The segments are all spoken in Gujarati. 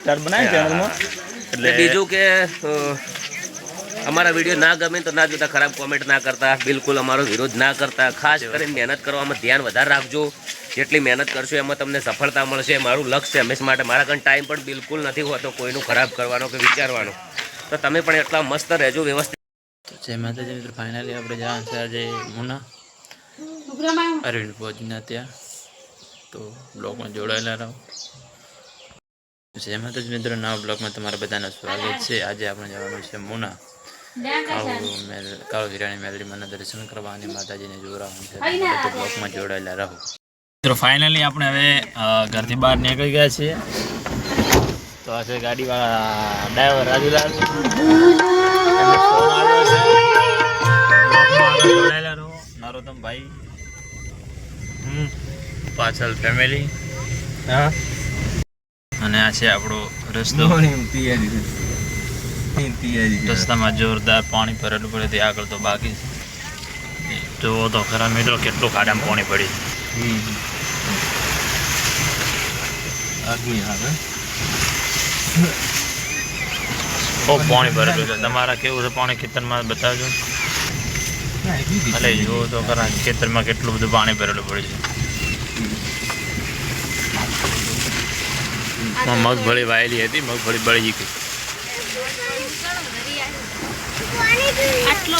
સ્ટાર બનાવી ચેનલમાં એટલે બીજું કે અમારા વીડિયો ના ગમે તો ના જોતા ખરાબ કોમેન્ટ ના કરતા. બિલકુલ અમારો વિરોધ ના કરતા. ખાસ કરીને મહેનત કરવામાં ધ્યાન વધારે રાખજો. જેટલી મહેનત કરશો એમાં તમને સફળતા મળશે. મારું લક્ષ્ય હંમેશા માટે મારા કંઈ ટાઈમ પણ બિલકુલ નથી હોતો કોઈનું ખરાબ કરવાનો કે વિચારવાનો. તો તમે પણ એટલા મસ્ત રહેજો વ્યવસ્થિત. જય માતાજી મિત્રો ફાઇનલી આપણે જવાનું છે આજે મુના. અરવિંદ ભોજના ત્યાં. તો બ્લોગમાં જોડાયેલા રહો. જય માતાજી મિત્રો, નવા બ્લોગમાં તમારા બધાનું સ્વાગત છે. આજે આપણે જવાનું છે મુના. કાળુ હિરાણી મેલડીમાંના દર્શન કરવા અને માતાજીને જોડાવાનું છે. બ્લોગમાં જોડાયેલા રહો. મિત્રો ફાઇનલી આપણે હવે ઘરથી બહાર નીકળી ગયા છીએ. તો આ છે ગાડીવાળા ડ્રાઈવર રાજુલાલ. જોડાયેલા રહો. નરોત્તમભાઈ હમ. પાછળ ફેમિલી હા. અને આ છે આપણો રસ્તો. તૈયારી તૈયારી રસ્તામાં જોરદાર પાણી ભરેલું પડે તે આગળ તો બાકી છે. જુઓ તો ખરા મિત્રો કેટલું ખાડામાં પાણી પડી આગળ આવે ખૂબ પાણી ભરેલું છે. તમારા કેવું છે પાણી ખેતરમાં બતાવજો. અલે જુઓ તો ખરા ખેતરમાં કેટલું બધું પાણી ભરેલું પડે છે. આમાં મગફળી વાયેલી હતી મગફળી બળી ગઈ.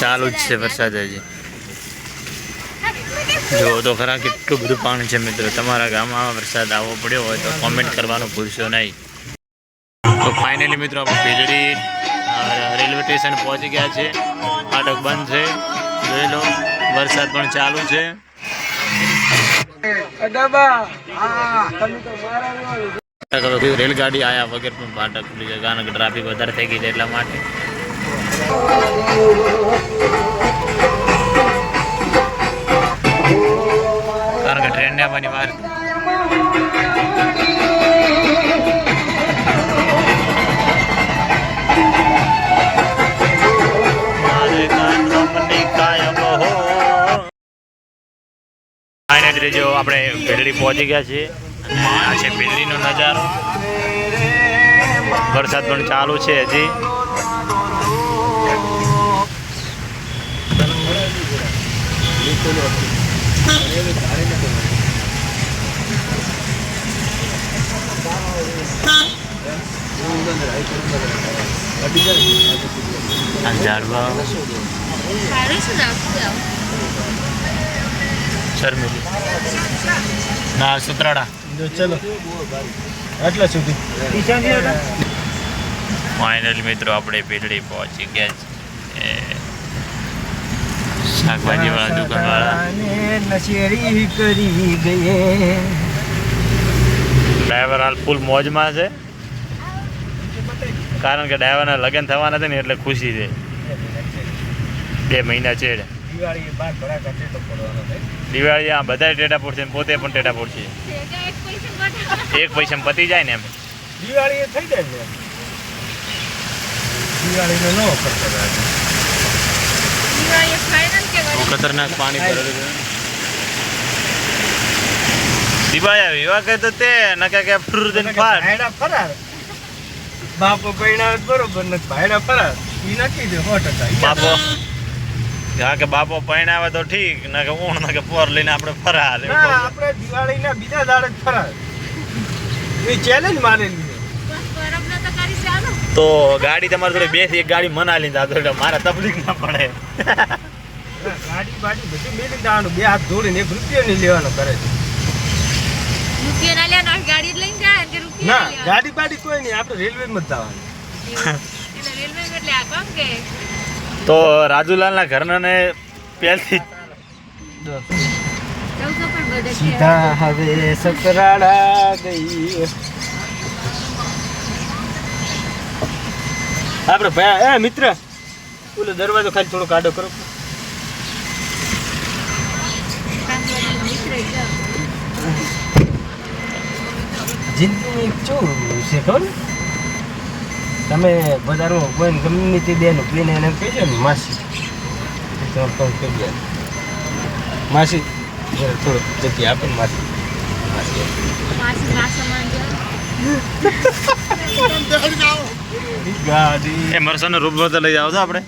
ચાલુ જ છે વરસાદ હજી. જો તો ખરા કેટલું બધું પાણી છે મિત્રો. તમારા ગામમાં વરસાદ આવવો પડ્યો હોય તો કોમેન્ટ કરવાનું ભૂલશો નહીં. તો ફાઇનલી મિત્રો આપણે વીજળી રેલવે સ્ટેશન પહોંચી ગયા છે. ફાટક બંધ છે. જોઈ લો વરસાદ પણ ચાલુ છે. રેલગાડી આયા વગર પણ ફાટક ખુલી ગયા કારણ કે ટ્રાફિક વધારે થઈ ગઈ છે એટલા માટે. કારણ કે ટ્રેનને આવવાની વાર આપણે ભેલડી પહોંચી ગયા છીએ. અને આ છે ભેલડીનો નજારો. વરસાદ પણ ચાલુ છે હજી. ઝાડવા. શર્મિલી ના સુત્રાડા. ચલો. આટલા સુધી. ફાઇનલી મિત્રો આપણે પેઢડી પહોંચી ગયા છે શાકભાજી વાળા દુકાન વાળા નશેરી કરી ગયે. ડ્રાઈવર હાલ ફૂલ મોજમાં છે. કારણ કે ડ્રાઈવરના લગ્ન થવાના છે ને એટલે ખુશી છે. બે મહિના છે દિવાળી બાર ટેટો દિવાળી આ બધા ટેટા પડશે પોતે પણ ટેટા પડશે એક પૈસા પતી જાય ને એમ. દિવાળી થઈ જાય છે દિવાળીનો નો ખર્ચો ખતરનાક પાણી ભરેલું છે. વિવાહ કહે તો તે નકા કે ફ્રુદન ફાર ભાયડા ફરાર. બાપો પૈણા બરોબર નથી ભાયડા ફરાર. ઈ નક્કી દે હોટ હતા બાપો. હા કે બાપો પરણાવે તો ઠીક ના કે ઊણ ના કે પોર લઈને આપણે ફરા ના. આપણે દિવાળીના બીજા દાડે જ ફરાર. એ ચેલેન્જ માનેલી તો ગાડી તમારી જોડે બેસી એક ગાડી મના લીધા જોડે મારે તકલીફ ના પડે ગાડી બાડી બધું મેલી જવાનું બે હાથ જોડીને એક રૂપિયો નહીં લેવાનો કરે છે ગાડી લઈને જાય કે ના ગાડી બાડી કોઈ નહીં આપણે રેલવેમાં જ જવાનું. રેલવે એટલે આ કામ કે? તો રાજુલાલના ઘરના ને પહેલથી સીધા હવે સકરાડા ગઈ આપણે ભાઈ એ મિત્ર ઓલો દરવાજો ખાલી થોડો કાઢો કરો. જિંદગી શું છે ખબર તમે વધારો કોઈ ગમે તે બેન પીને એને કહેજો ને માસી. તો પણ કહી દે માસી થોડુંક જગ્યા આપે ને માસી. માસી. એ મરસાનો રૂપ બદલ લઈ જાવ છો આપણે.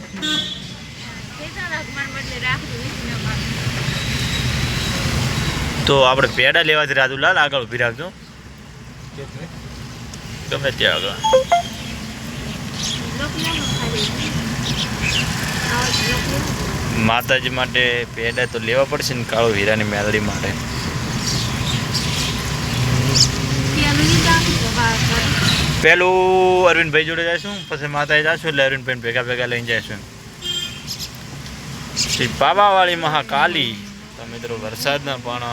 તો આપણે પેડા લેવાથી રાજુલાલ આગળ ઊભી રાખજો ગમે ત્યાં આગળ. માતાજી માટે પેડા તો લેવા પડશે ને કાળો હીરાની મેલડી માટે. પેલું અરવિંદભાઈ જોડે જઈશું, પછી માતાએ જઈશું એટલે અરવિંદભાઈ ભેગા ભેગા લઈને જઈશું શ્રી બાબાવાળી મહાકાલી. તો મિત્રો વરસાદના પણ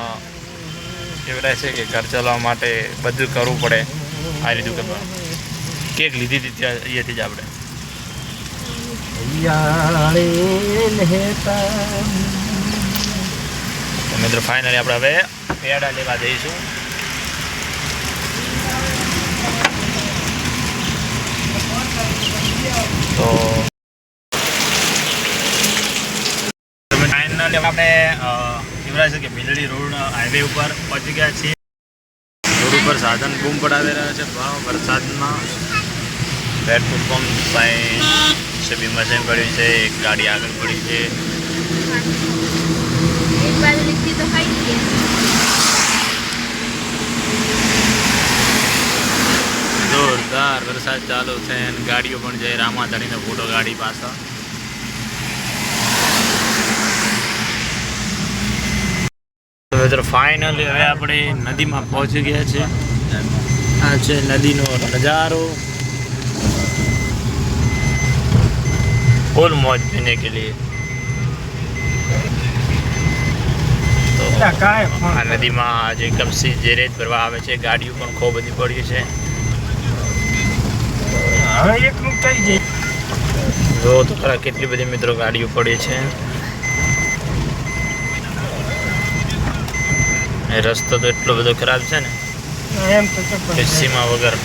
કેવડાય છે કે ઘર ચલાવવા માટે બધું કરવું પડે. આ રીતનું કરવાનું કેક લીધી હતી ત્યાં અહીંયાથી જ આપણે. મિત્રો ફાઇનલી આપણે હવે પેડા લેવા જઈશું. તો ફાઇનલી આપણે છે કે ભીલડી રોડ હાઈવે ઉપર પહોંચી ગયા છીએ. રોડ ઉપર સાધન બૂમ પડાવી રહ્યા છે. વરસાદમાં. પેટ્રોલ પંપ પાસે સબી મશીન પડ્યું છે એક ગાડી આગળ પડી છે. જોરદાર વરસાદ ચાલુ છે અને ગાડીઓ પણ જઈ રામાધણીનો ફોટો ગાડી પાછળ. મિત્રો ફાઇનલી હવે આપણે નદીમાં પહોંચી ગયા છે આ છે નદીનો નજારો. ફૂલ મોજ પીને કે लिए આ નદીમાં જે કપસી જે રેત ભરવા આવે છે ગાડીઓ પણ ખૂબ બધી પડી છે. હવે એકલું કઈ જાય. જો તો ખરા કેટલી બધી મિત્રો ગાડીઓ પડી છે. એ રસ્તો તો એટલો બધો ખરાબ છે ને. એમ તો સીમા વગર.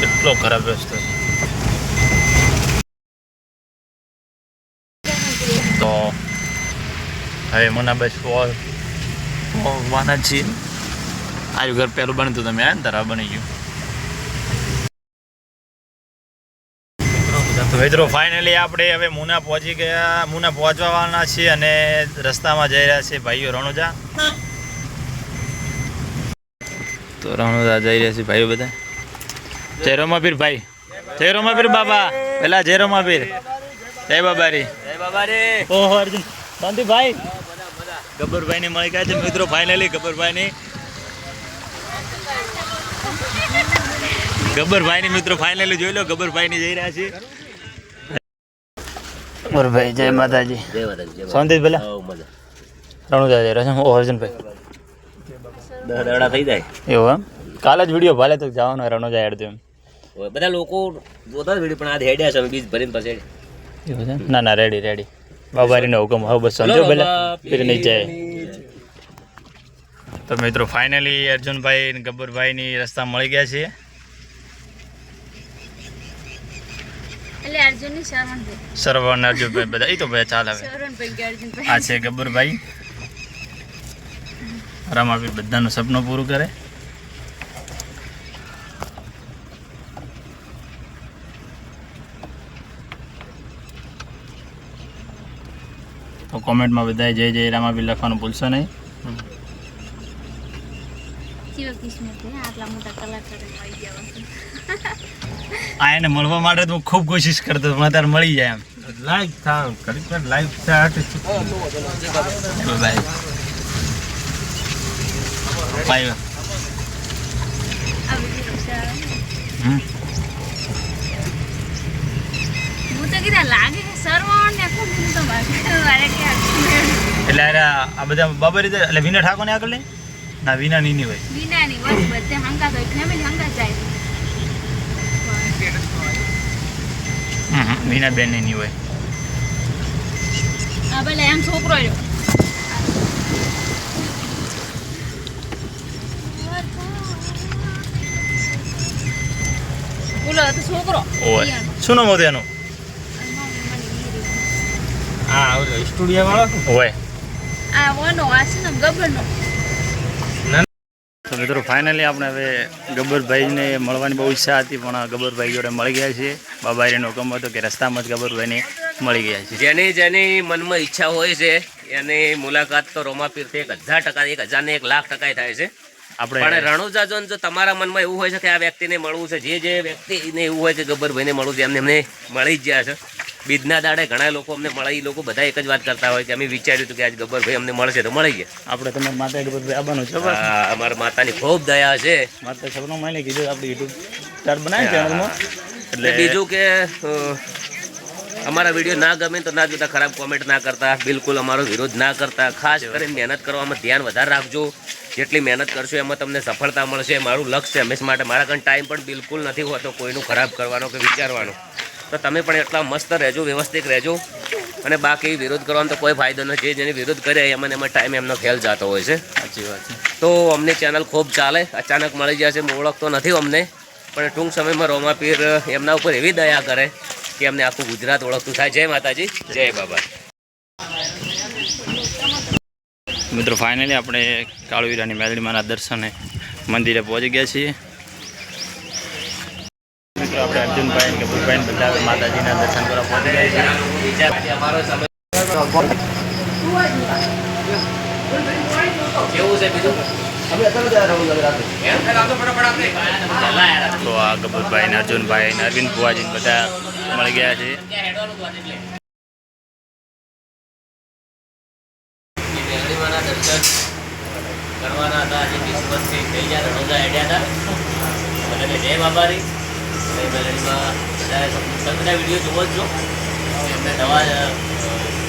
કેટલો ખરાબ રસ્તો છે. તો હવે મને બસ જ છીએ. આજુ ઘર પહેલું બનતું તમે આ ને તારા બની ગયું. તો મિત્રો ફાઇનલી આપણે હવે મુના પહોંચી ગયા. મુના પહોંચવાના છીએ અને રસ્તામાં જઈ રહ્યા છે ભાઈઓ રણુજા. તો રણુજા જઈ રહ્યા છે ભાઈઓ બધા. જય રોમાપીર ભાઈ. જય રોમાપીર બાબા. પેલા જય રોમાપીર. જય બાબારી. જય બાબા રે ઓહો અર્જુન. શાંતિભાઈ. ગબ્બરભાઈ ને મળી ગયા છે મિત્રો ફાઇનલી ગબ્બરભાઈ ની ગબ્બરભાઈ ની મિત્રો ફાઇનલી જોઈ લો ગબ્બરભાઈ ની જઈ રહ્યા છે. ગબ્બરભાઈ જય માતાજી. જય માતાજી શાંતિ પેલા રણુજા જઈ રહ્યા છે ઓ અર્જુનભાઈ. દહ દડા થઈ જાય? એવું એમ? કાલે જ વીડિયો ભાલે તો જવાનો રણુજા હેડ એમ. બધા લોકો જોતા જ વીડિયો પણ આ હેડ્યા છે બીજ ભરીને પછી ના ના રેડી રેડી બાબારીનો હુકમ હવે બસ સમજો પેલા. ફિર નહીં જાય તો મિત્રો ફાઇનલી અર્જુનભાઈ અને ગબ્બરભાઈની રસ્તા મળી ગયા છે. સરવણ અર્જુનભાઈ બધા એ તો ભાઈ ચાલ હવે. આ છે ગબ્બરભાઈ. રમાબી બધાનું સપનું પૂરું કરે. તો કોમેન્ટમાં બધાએ જય જય રામાબી લખવાનું ભૂલશો નહીં. આ એને મળવા માટે તો હું ખૂબ કોશિશ કરતો મને તારે મળી જાય એમ લાઈક થા કરી લાઈક થાય બાય. હમ હું તો કીધા લાગે કે શરવણ ને ખૂબ તો મારે? મારે કે એટલે અરે આ બધા બાબા એટલે વિના ઠાકોરને આગળ લે ના વિના નીની હોય. બસ બધે ફેમિલી જાય. વિના બેનની હોય. આ પેલા એમ છોકરો રહ્યો. છોકરો. શું નામ હતું એનું? હા ઓલો સ્ટુડિયો વાળો હોય. આ ઓનો આ છે ને ગબ્બરનો તો મિત્રો ફાઇનલી આપણે હવે ગબ્બરભાઈને મળવાની બહુ ઈચ્છા હતી પણ ગબ્બરભાઈ જોડે મળી ગયા છીએ. બાબારીનો હુકમ હતો કે રસ્તામાં જ ગબ્બરભાઈને મળી ગયા છીએ. જેની જેની મનમાં ઈચ્છા હોય છે એની મુલાકાત તો રોમાપીરથી એક હજાર ટકા એક હજાર ને એક લાખ ટકા થાય છે. પણ આપણે રણુજા જોન જો તમારા મનમાં એવું હોય છે કે આ વ્યક્તિને મળવું છે જે જે વ્યક્તિને એવું હોય કે ગબ્બરભાઈને મળવું છે એમને એમને મળી જ ગયા છે. બીજના દાડે ઘણા લોકો અમને મળે એ લોકો બધા એક જ વાત કરતા હોય કે અમે વિચાર્યું હતું કે આજ ગબ્બરભાઈ અમને મળશે તો મળી ગયા. આપણે તમારા માતા ગબ્બરભાઈ આવવાનું છે. અમારા માતાની ખૂબ દયા છે. માતા સપનો માને કીધું આપણે યુટ્યુબ સ્ટાર બનાવી ચેનલમાં એટલે એટલે બીજું કે અમારા વીડિયો ના ગમે તો ના જોતા ખરાબ કોમેન્ટ ના કરતા બિલકુલ અમારો વિરોધ ના કરતા. ખાસ કરીને મહેનત કરવામાં ધ્યાન વધારે રાખજો. જેટલી મહેનત કરશો એમાં તમને સફળતા મળશે. મારું લક્ષ્ય હંમેશા માટે મારા કંઈ ટાઈમ પણ બિલકુલ નથી હોતો કોઈનું ખરાબ કરવાનો કે વિચારવાનો. તો તમે પણ એટલા મસ્ત રહેજો વ્યવસ્થિત રહેજો. અને બાકી વિરોધ કરવાનો તો કોઈ ફાયદો નથી. જે જેને વિરોધ કરે એમાં એમાં ટાઈમ એમનો ફેલ જતો હોય છે. સાચી વાત છે. તો અમને ચેનલ ખૂબ ચાલે. અચાનક મળી જાય છે ઓળખતો નથી અમને. પણ ટૂંક સમયમાં રોમાપીર એમના ઉપર એવી દયા કરે કે અમને આખું ગુજરાત ઓળખતું થાય. જય માતાજી. જય બાબા. મિત્રો ફાઇનલી આપણે કાળુવીરાની મેલડીમાના દર્શને મંદિરે પહોંચી ગયા છીએ. મિત્રો આપણે અર્જુનભાઈ ગબુભાઈ બધા માતાજીના દર્શન કરવા પહોંચી ગયા છીએ. અમારો સમય છે તો આ કપૂરભાઈ ને અર્જુનભાઈ ને અરવિંદ ભુવાજી બધા મળી ગયા છે. દર્શન કરવાના હતા આજે કિસ્મતથી થઈ ગયા રણોજા હેડ્યા હતા. બધાને જય બાબારી અને મેલડીમાં બધા વીડિયો જોવો જ છો એમને નવા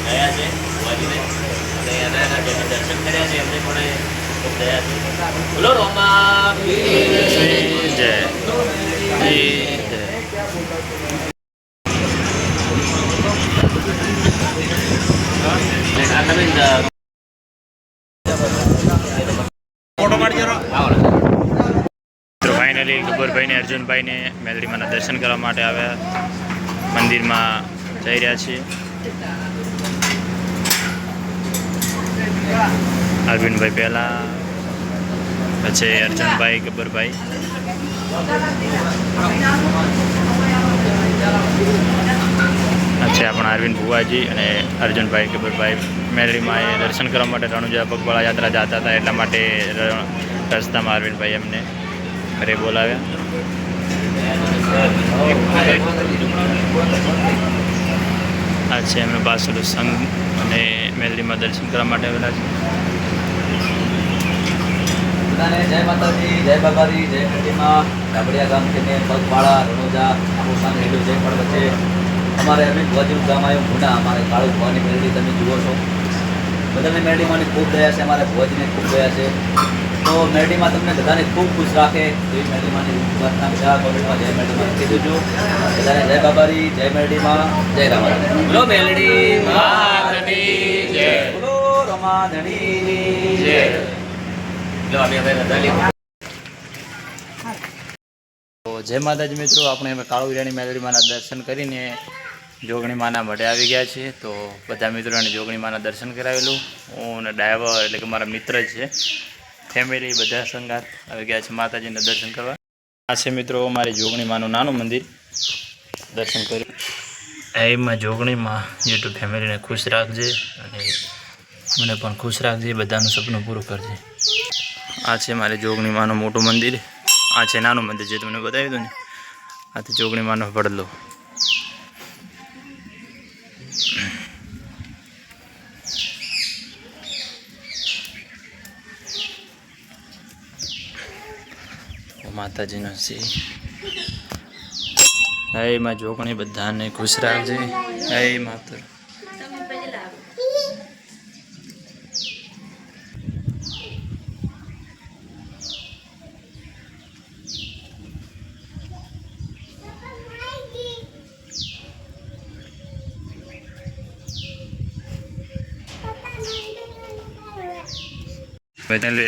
ગયા છે ભુવાજીને. અને એના એના દર્શન કર્યા છે. એમને પણ ગયા છે. બોલો, રોમા ફાઇનલી અર્જુનભાઈને મેલડીમાના દર્શન કરવા માટે આવ્યા. મંદિરમાં જઈ રહ્યા છીએ. અરવિંદભાઈ પહેલાં, પછી અર્જુનભાઈ, ગબ્બરભાઈ. પછી આપણા અરવિંદ ભુવાજી અને અર્જુનભાઈ, ગબ્બરભાઈ મેલડીમાં એ દર્શન કરવા માટે રણુજા પગવાળા યાત્રા જતા હતા, એટલા માટે રસ્તામાં અરવિંદભાઈ એમને ઘરે બોલાવ્યા. આ છે એમનો બાસુલો સંઘ અને મેલડીમાં દર્શન કરવા માટે આવેલા છે. જય માતાજી, જય બાબાજી, જય મંડીમાં ડાબડિયા ગામથી ને પગપાળા, રણોજા જય પણ વચ્ચે. અમારે અમે ભુવાજીનું ગામ આવ્યું ગુના અમારે કાળુ ભવાની તમે જુઓ છો. બધાને મેરડીમાંની ખૂબ દયા છે, અમારે ભુવાજીને ખૂબ દયા છે. તો મેરડીમાં તમને બધાને ખૂબ ખુશ રાખે. એવી મેરડીમાંની પ્રાર્થના બધા કોમેન્ટમાં જય મેરડીમાં કીધું દેજો. બધાને જય બાબારી, જય મેરડીમાં, જય રામારામ બોલો મેરડી જય. બોલો રમાધણી, જય. લો, અમે હવે. તો જય માતાજી મિત્રો, આપણે હવે કાળુવીરાની મેલડીમાના દર્શન કરીને જોગણી માના મઢે આવી ગયા છીએ. તો બધા મિત્રોને જોગણી માના દર્શન કરાવેલું. હું અને ડ્રાઈવર એટલે કે મારા મિત્ર છે. ફેમિલી બધા સંગાત આવી ગયા છે માતાજીના દર્શન કરવા. આ છે મિત્રો અમારી જોગણી માનું નાનું મંદિર. દર્શન કર્યું. એમાં જોગણીમાં યુટ્યુબ ફેમિલીને ખુશ રાખજે અને મને પણ ખુશ રાખજે બધાનું સપનું પૂરું કરજે. આ છે મારી જોગણી માનું મોટું મંદિર. આ છે નાનું મંદિર જે તમને બતાવી દઉં ને આ તો જોગણી માનો પડલો માતાજીનો છે. હે માં જોગણી બધાને ખુશ રાખજે. હે માતા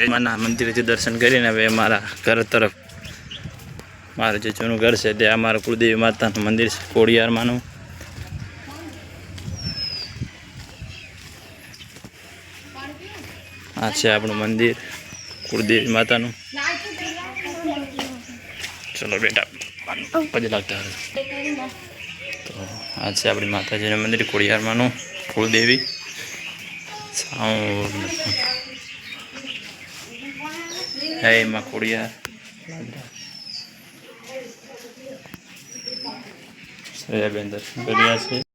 માના મંદિરેથી દર્શન કરીને હવે મારા ઘર તરફ મારું જે જૂનું ઘર છે તે અમારું કુળદેવી માતાનું મંદિર છે કોડિયારમાંનું આ છે આપણું મંદિર, કુળદેવી માતાનું. ચલો બેટા, પગે લાગતા હતા તો આ છે આપણી માતાજીનું મંદિર કોડિયારમાંનું કુળદેવી. સાઉન્ડ હે માં ખોડિયાર સોયાબેન દર્શન કરી રહ્યા છે